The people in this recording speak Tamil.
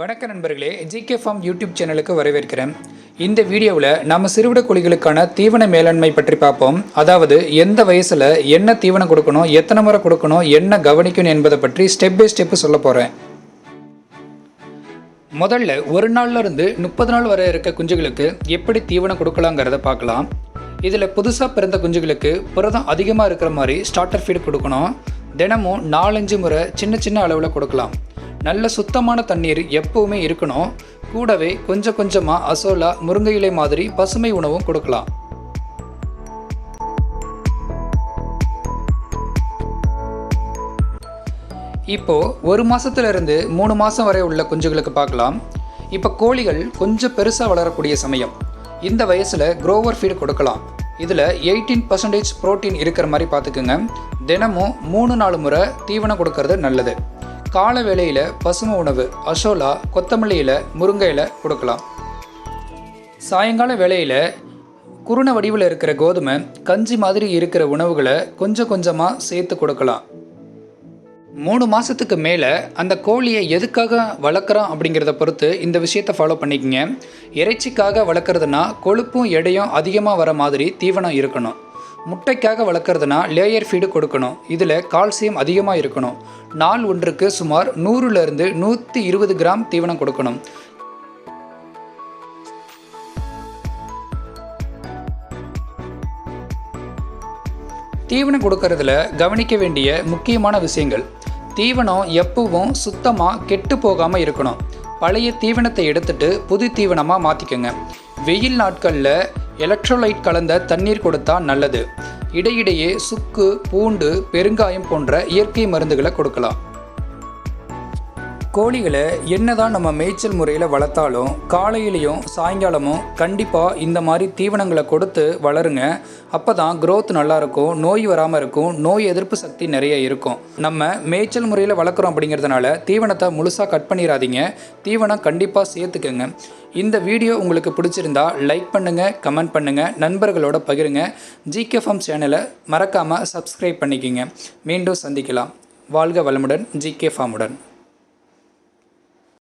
வணக்க நண்பர்களே ஜிகே ஃபார்ம் யூடியூப் சேனலுக்கு வரவேற்கிறேன். இந்த வீடியோவில் நம்ம சிறுவிட கோழிகளுக்கான தீவன மேலாண்மை பற்றி பார்ப்போம். அதாவது எந்த வயசில் என்ன தீவனம் கொடுக்கணும் எத்தனை முறை கொடுக்கணும் என்ன கவனிக்கணும் என்பதை பற்றி ஸ்டெப் பை ஸ்டெப்பு சொல்ல போகிறேன் முதல்ல ஒரு நாள்ல இருந்து முப்பது நாள் வரை இருக்க குஞ்சுகளுக்கு எப்படி தீவனம் கொடுக்கலாங்கிறத பார்க்கலாம். இதில் புதுசாக பிறந்த குஞ்சுகளுக்கு புரதம் அதிகமாக இருக்கிற மாதிரி ஸ்டார்டர் ஃபீடு கொடுக்கணும். தினமும் நாலஞ்சு முறை சின்ன சின்ன அளவில் கொடுக்கலாம். நல்ல சுத்தமான தண்ணீர் எப்பவுமே இருக்கணும். கூடவே கொஞ்சம் கொஞ்சமாக அசோலா முருங்கை இலை மாதிரி பசுமை உணவும் கொடுக்கலாம். இப்போ ஒரு மாதத்துலேருந்து மூணு மாதம் வரை உள்ள குஞ்சுகளுக்கு பார்க்கலாம். இப்போ கோழிகள் கொஞ்சம் பெருசாக வளரக்கூடிய சமயம். இந்த வயசில் குரோவர் ஃபீடு கொடுக்கலாம். இதில் எயிட்டீன் பர்சன்டேஜ் ப்ரோட்டீன் இருக்கிற மாதிரி பார்த்துக்குங்க. தினமும் மூணு நாலு முறை தீவனம் கொடுக்கறது நல்லது. கால வேளையில் பசுமை உணவு அசோலா கொத்தமல்லி இலை முருங்கை இலை கொடுக்கலாம். சாயங்கால வேளையில் குருண வடிவில் இருக்கிற கோதுமை கஞ்சி மாதிரி இருக்கிற உணவுகளை கொஞ்சம் கொஞ்சமாக சேர்த்து கொடுக்கலாம். மூணு மாதத்துக்கு மேலே அந்த கோழியை எதுக்காக வளர்க்குறோம் அப்படிங்கிறத பொறுத்து இந்த விஷயத்தை ஃபாலோ பண்ணிக்கங்க. இறைச்சிக்காக வளர்க்குறதுனா கொழுப்பும் எடையும் அதிகமாக வர மாதிரி தீவனம் இருக்கணும். முட்டைக்காக வளர்க்குறதுனா லேயர் ஃபீடு கொடுக்கணும். இதில் கால்சியம் அதிகமாக இருக்கணும். நாள் ஒன்றுக்கு சுமார் நூறுலேருந்து நூற்றி இருபது கிராம் தீவனம் கொடுக்கணும். தீவனம் கொடுக்கறதுல கவனிக்க வேண்டிய முக்கியமான விஷயங்கள். தீவனம் எப்பவும் சுத்தமாக கெட்டு போகாமல் இருக்கணும். பழைய தீவனத்தை எடுத்துட்டு புது தீவனமாக மாற்றிக்கோங்க வெயில் நாட்களில் எலக்ட்ரோலைட் கலந்த தண்ணீர் கொடுத்தா நல்லது. இடையிடையே சுக்கு பூண்டு பெருங்காயம் போன்ற இயற்கை மருந்துகளை கொடுக்கலாம். கோழிகளை என்னதான் நம்ம மேய்ச்சல் முறையில் வளர்த்தாலும் காலையிலையும் சாயங்காலமும் கண்டிப்பாக இந்த மாதிரி தீவனங்களை கொடுத்து வளருங்க. அப்போ தான் க்ரோத் நல்லாயிருக்கும் நோய் வராமல் இருக்கும் நோய் எதிர்ப்பு சக்தி நிறைய இருக்கும். நம்ம மேய்ச்சல் முறையில் வளர்க்குறோம் அப்படிங்கிறதுனால தீவனத்தை முழுசாக கட் பண்ணிடாதீங்க தீவனம் கண்டிப்பாக சேர்த்துக்கோங்க. இந்த வீடியோ உங்களுக்கு பிடிச்சிருந்தா லைக் பண்ணுங்கள் கமெண்ட் பண்ணுங்கள் நண்பர்களோட பகிருங்க. ஜிகே சேனலை மறக்காமல் சப்ஸ்கிரைப் பண்ணிக்கிங்க. மீண்டும் சந்திக்கலாம். வாழ்க வளமுடன் ஜிகே ஃபார்முடன்